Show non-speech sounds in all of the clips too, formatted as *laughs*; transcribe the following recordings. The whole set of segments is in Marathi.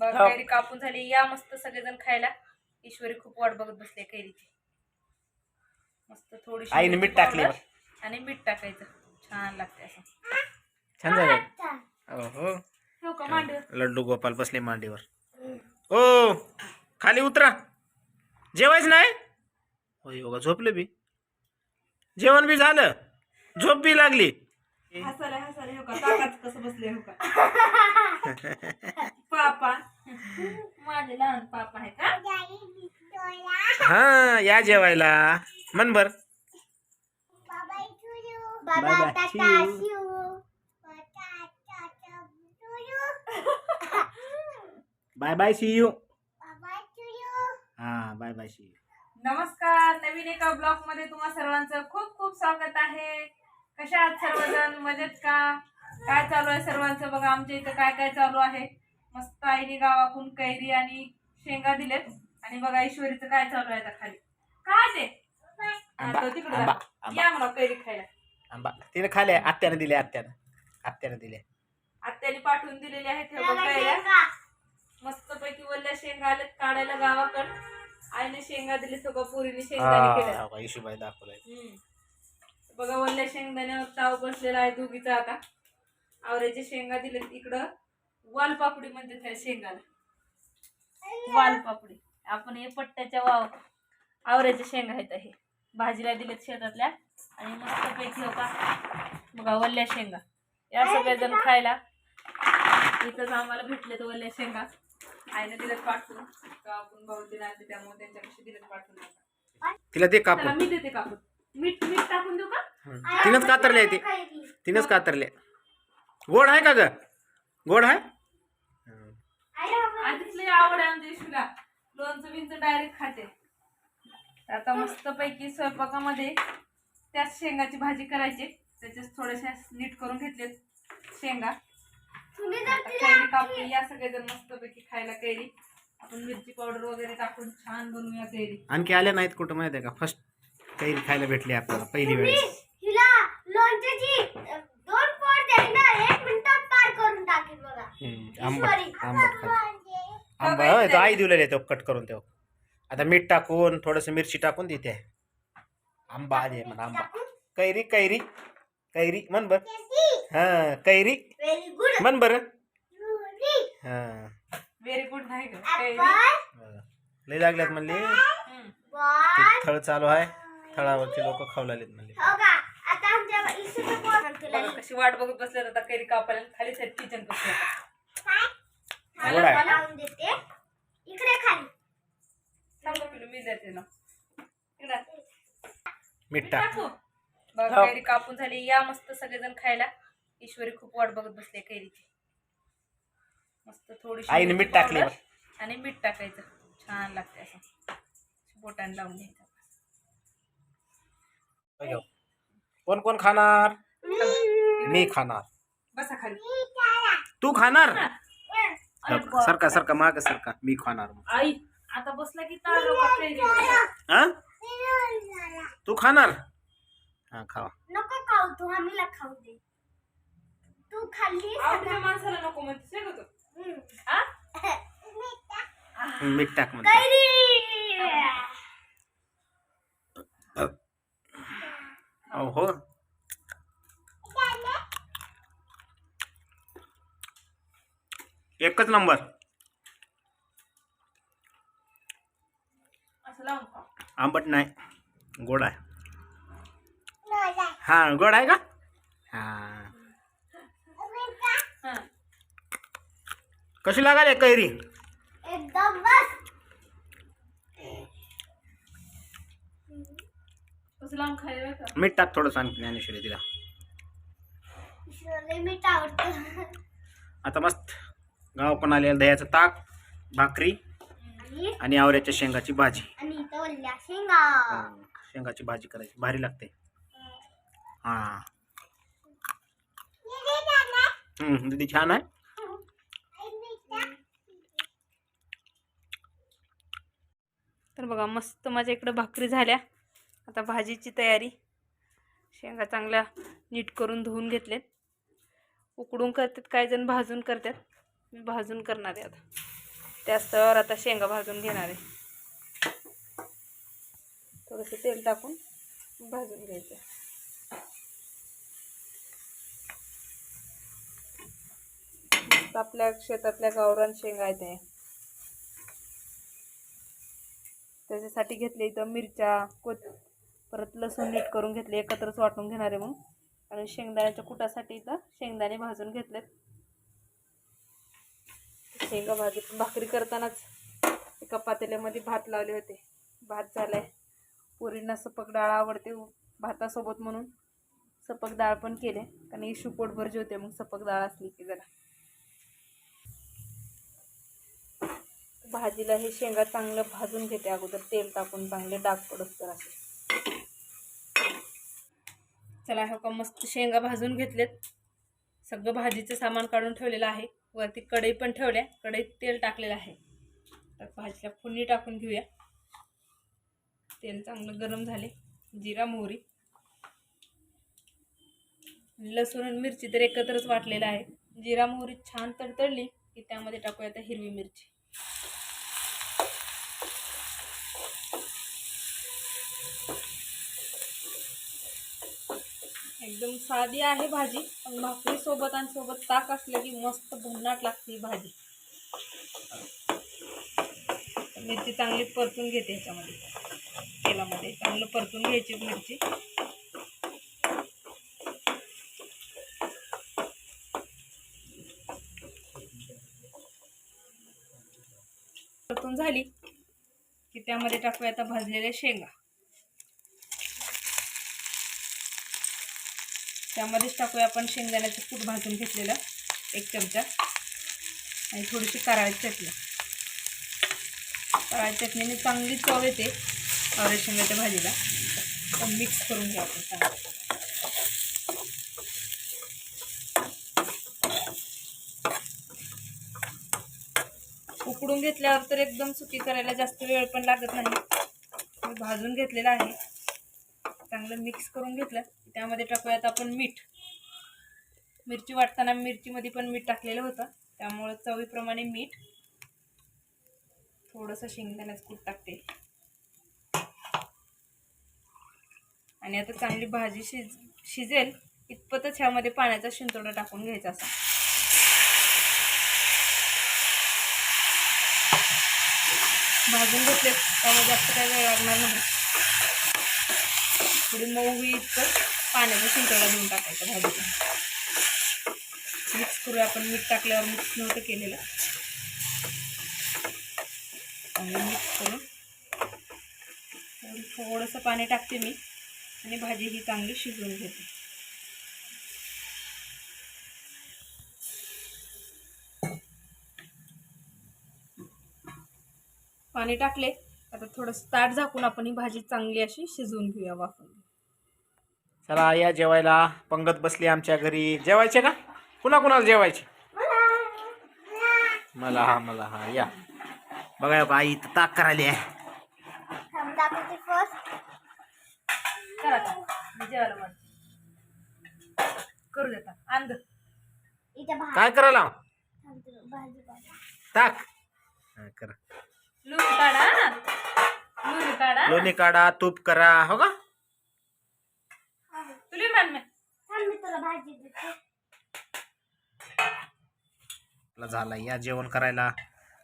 बघ हो. कैरी कापून झाली. या मस्त सगळेजण खायला. ईश्वरी खूप वाट बघत बसले कैरीची. मस्त थोडीशी आईने मीठ टाकले powder आणि मीठ टाकायचं. छान लागते असं. छान झालं हो हो का लड्डू गोपाल बसले मांडीवर. ओ खाली उतरा. जेवायच नाही? हो योगा झोपले बी. जेवण बी झालं. झोप बी लागली. हसायला हसायला हो का? ताकाच कसं बसले हो का? पापा. माझे लहान पापा आहे का हा या जेवायला. मन you. Bye bye see you हा बाय बाय सी यू नमस्कार. नवीन एका ब्लॉगमध्ये तुम्हा सर्वांचं खूप खूप स्वागत आहे. कशा आहात सर्वजण? मजेत का? काय चालू आहे सर्वांचं? बघा आमच्या इथं काय काय चालू आहे? मस्त आईने गावाकून कैरी आणि शेंगा दिलेत. आणि बघा ईश्वरीचं काय चालू आहे आता खाली. काय ते? हा, आंबा, तो तिकडे आंबा, जा. आंबा. या मला कैरी खायला. आंबा. तिने खाले आत्याने दिले आत्यानं. आत्याने दिले. आत्याने पाठवून दिलेले आहेत हे बघ कैऱ्या. मस्त पैकी वल्ल्या शेंगा आल्यात काढायला गावाकड. आईने शेंगा दिले सगळं पुरीने शेंगदाणे केले हा इशूबाई दाखवलाय. हम्म. बघा वल्ल्या शेंगदाण्यावर ताव बसलेला आहे दोघीचा आता. आवऱ्याचे शेंगा दिले इकडं. वालपापडी म्हणते त्या शेंगाला. वालपापडी आपण हे पट्ट्याच्या वाव आवऱ्याच्या शेंगा आहेत हे. भाजीला दिलेत शेतातल्या. आणि मस्त पैकी हो का बघा वल्ल्या शेंगा. या सगळेजण खायला. इथंच आम्हाला भेटलेत वल्ल्या शेंगा. आईने दिलेत पाठवून. आपण भाऊजीला आणले त्यामुळे त्यांच्यापेक्षा दिलेत पाठवून तिला ते चला कापून मी देते कापून. मीठ मीठ टाकून देऊ का. तिनंच कातरले ते. तिनंच कातरले. गोड आहे का ग? गोड आहे. आधीच लई आवड आहे आमच्या इशूला लोणचं बिंचं डायरेक्ट खाते. आता मस्त पैकी स्वयंपाकामध्ये त्याच शेंगाची भाजी करायची. त्याच्यात थोड्याशा नीट करून घेतलेत शेंगा. कैरी कापली या सगळेजण मस्त पैकी खायला कैरी. आपण मिरची पावडर वगैरे टाकून छान बनवूया कैरी. आणखी आल्या नाहीत कुठं माहिती आहे का? फर्स्ट कैरी खायला भेटली आपल्याला पहिली वेळेस. हिला लोणच्याची दोन पोट देणार एक मिनिटात पार करून टाकेल बघा. आंबट आंबट. खात आंबा होय, तो. आई दिलेले तो कट करून तेव्हा आता मीठ टाकून थोडस मिरची टाकून देते. आंबा आधी म्हणा आंबा. कैरी कैरी. कैरी मन बर. हा कैरी. व्हेरी गुड मन बर. हा. व्हेरी गुड नाही का कैरी हा. लय लागल्यात म्हणले. ते थळ चालू आहे. थळावरचे लोक खाऊ लागलेत म्हणले. हो का आता आमच्या इशूचं पोट तुला बघा कशी वाट बघत बसले आता कैरी कापायला खाली किचन कसं. लावून देते. इकडे खाली. सांगा पिलू मी देते ना. इकडं. मीठ टाक. टाकू? बघा हो. कैरी कापून झाली. या मस्त सगळेजण खायला. ईश्वरी खूप वाट बघत बसले कैरीची. मस्त थोडीशी आईने मीठ टाकले आणि मीठ टाकायचं. छान लागते असं. बोटाने लावून घ्यायचं. बघ. कोण कोण खाणार? मी. खाणार. बसा खाली. तू खाणार? सरका सरका माग सरका मी खाणार. आई आता बसला की हा? तू खाणार? हा खावा. नको खाऊ तू आम्हीला खाऊ दे. तू खाल्ली माणसाला नको म्हणते *laughs* मीठ टाक. म्हणते. हो हो. एकच नंबर. आंबट नाही. गोड आहे. हा गोड आहे का? हा. हा. कशी लागाल कैरी? एकदम लावून खायला बरं का? मीठ टाक थोडं सांग ज्ञानेश्वरी तिला. ईश्वरला मीठ आवडतं. आता मस्त. गाव पण आलेलं दह्याचं ताक भाकरी आणि? आणि आवऱ्याच्या शेंगाची भाजी. आणि इथं वल्ल्या शेंगा. हं, शेंगाची भाजी करायची. भारी लागते. हा. हं, दीदी छान आहे? तर बघा मस्त माझ्या इकडं भाकरी झाल्या. आता भाजीची तयारी. शेंगा चांगल्या नीट करून धुवून घेतलेत. उकडून करतात काही जण भाजून करतात. मी भाजून करणार आहे आता. त्याच तव्यावर आता शेंगा भाजून घेणार आहे. थोडंसं तेल टाकून भाजून घ्यायचं. मस्त आपल्या शेतातल्या गावरान शेंगा आहेत त्याच्यासाठी घेतले इथं मिरच्या कोथ परत लसूण नीट करून घेतले एकत्रच वाटून घेणार आहे मग. आणि शेंगदाण्याच्या कुटासाठी इथं शेंगदाणे भाजून घेतलेत. शेंगा भाजी भाकरी करतानाच एका पातेल्यामध्ये भात लावले होते. भात झालाय. पोरींना सपक डाळ आवडते हो, भातासोबत म्हणून. सपक डाळ पण केले. कारण इशू पोटभर होते मग सपक डाळ असली की जरा. भाजीला हे शेंगा चांगलं भाजून घेते अगोदर. तेल टाकून चांगले डाग पडत तर असे चला हो का मस्त शेंगा भाजून घेतलेत. सगळं भाजीचं सामान काढून ठेवलेलं आहे. वरती कढई पण ठेवल्या. कढईत तेल टाकलेलं आहे. तर भाजीला फुंडी टाकून घेऊया. तेल चांगलं गरम झाले. जिरा मोहरी. लसूण आणि मिरची तर एकत्रच वाटलेलं आहे. जिरा मोहरी छान तडतडली की त्यामध्ये टाकूया आता हिरवी मिरची. एकदम साधी आहे भाजी पण भाकरीसोबत आणि सोबत ताक असलं की मस्त भन्नाट लागते भाजी. मिरची चांगली परतून घेते ह्याच्यामध्ये तेलामध्ये. चांगलं परतून घ्यायची मिरची. परतून झाली की त्यामध्ये टाकूया आता भाजलेल्या शेंगा. त्यामध्येच टाकूया आपण शेंगदाण्याचं कूट भाजून घेतलेलं एक चमचा. आणि थोडीशी कराळी चटणी. कराळी चटणीने चांगली चव येते आवरे शेंगाच्या भाजीला. तर मिक्स करून घ्या आपण चांगलं. उकडून घेतल्यावर तर एकदम सुकी करायला जास्त वेळ पण लागत नाही. मी भाजून घेतलेलं आहे. चांगलं मिक्स करून घेतलं. त्यामध्ये टाकूयात आपण मीठ. मिरची वाटताना मिरचीमध्ये पण मीठ टाकलेलं होतं. त्यामुळं चवीप्रमाणे मीठ. थोडंसं शेंगदाण्याचं कूट टाकते. आणि आता चांगली भाजी शिज शिजेल. इतपतच ह्यामध्ये पाण्याचा शिंतोडा टाकून घ्यायचा असा. भाजून घेतले. त्यामुळे जास्त काही वेळ लागणार नाही. थोडी मऊ इतकं पाण्याचा शिंतोडा घेऊन टाकायचं भाजीला. मिक्स करूया आपण. मीठ टाकल्यावर मिक्स नव्हतं केलेलं. आणि मिक्स करून थोडंसं पाणी टाकते मी आणि भाजी ही चांगली शिजवून घेते. पाणी टाकले. आता थोडंसं ताट झाकून आपण ही भाजी चांगली अशी शिजवून घेऊया वाफून. चला या जेवायला. पंगत बसली आमच्या घरी. जेवायचे का? कुणा कुणाला जेवायचे? मला हा मला हा या. बघा बाई इथं ताक करायली आहे. करा देता काय करायला. ताक. करा. लुणी काढा लोणी काढा तूप करा हो का? तुला मान में. थांब मी तुला भाजी देते. आपला झाला या जेवण करायला.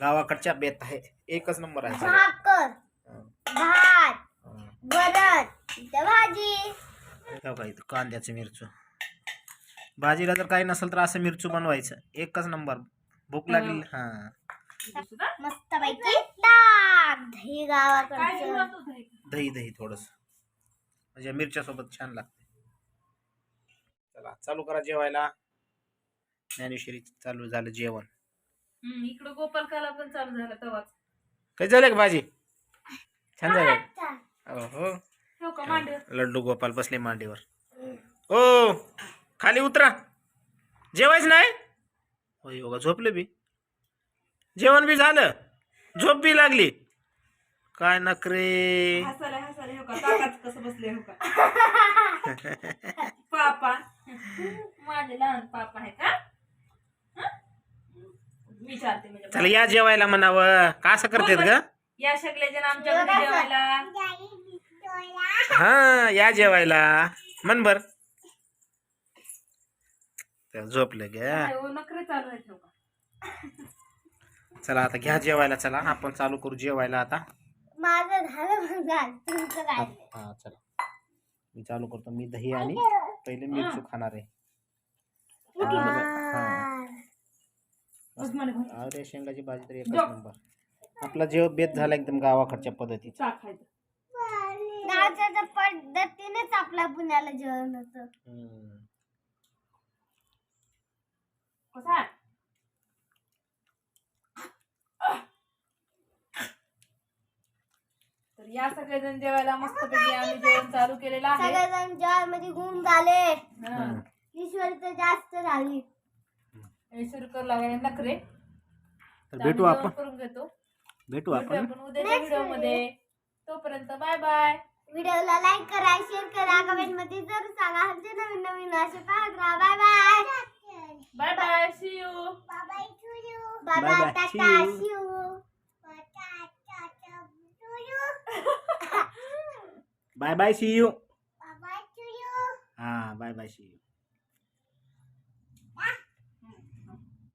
गावाकडच्या बेत आहे. एकच नंबर आहे सगळं. भाकर हा, भात हा. वरण भाजी. हो का इथं कांद्याचं मिरचू. भाजीला जर काही नसेल तर असं मिरचू बनवायचं. एकच नंबर. भूक लागली. हा. सुद्धा मस्त पैकी काय गावाकडचं दही? दही दही थोडस. म्हणजे मिरच्या सोबत छान लागते. चला चालू करा जेवायला. ज्ञानेश्वरी चालू झालं जेवण. हम्म, इकडं गोपालकाला पण चालू झाला तवाच. काही झालं का भाजी? छान झालं. हो ठेव का मांडीवर? लड्डू गोपाल बसले मांडीवर. ओ खाली उतरा. जेवायच नाही? हो योगा झोपले बी. जेवण बी झालं. झोप बी लागली. काय नकरे हसायला हसायला हो का? ताकाच कसं बसले हो का? *laughs* पापा. माझे लहान पापा आहे का? विचारते म्हणजे चला या जेवायला म्हणावं. का असं करतेत ग? या सगळ्या जण आमच्या घरी जेवायला. हा या जेवायला. मन बर. झोपलं ग. नखरे चालू आहेत लोक चला आता घ्या जेवायला. चला आपण चालू करू जेवायला आता. माझं झालं मग झालं. तुमचं काय हा चला. मी चालू करतो. मी दही आणि पहिले मिरची खाणार आहे. हा. अरे शेंगाची भाजी तर एकच नंबर. आपला जेव बेत झाला एकदम गावाकडच्या गावच्या तर पद्धतीनेच आपल्या पुण्याला जेवण होतं हम्म. कसा आहे? तर या सगळेजण जेवायला मस्तपैकी आम्ही जेवण चालू केलेलं आहे. सगळेजण जेवणमध्ये गुण झाले. हा. ईश्वर तर जास्त झाली हे सुरू करू लागले नखरे. तर भेटू आम्ही आपण. जेवण करून घेतो. भेटू भेटू आपण. आपण उद्याच्या व्हिडिओमध्ये. तोपर्यंत बाय बाय व्हिडिओला लाईक करा शेअर करा. कमेंटमध्ये जरूर सांगा. आमचे नवीन नवीन असे पाहत राहा. Bye bye bye bye see you bye bye. Tata See you. शिव Bye bye. See you. Bye bye to you. Ah, bye bye. See you.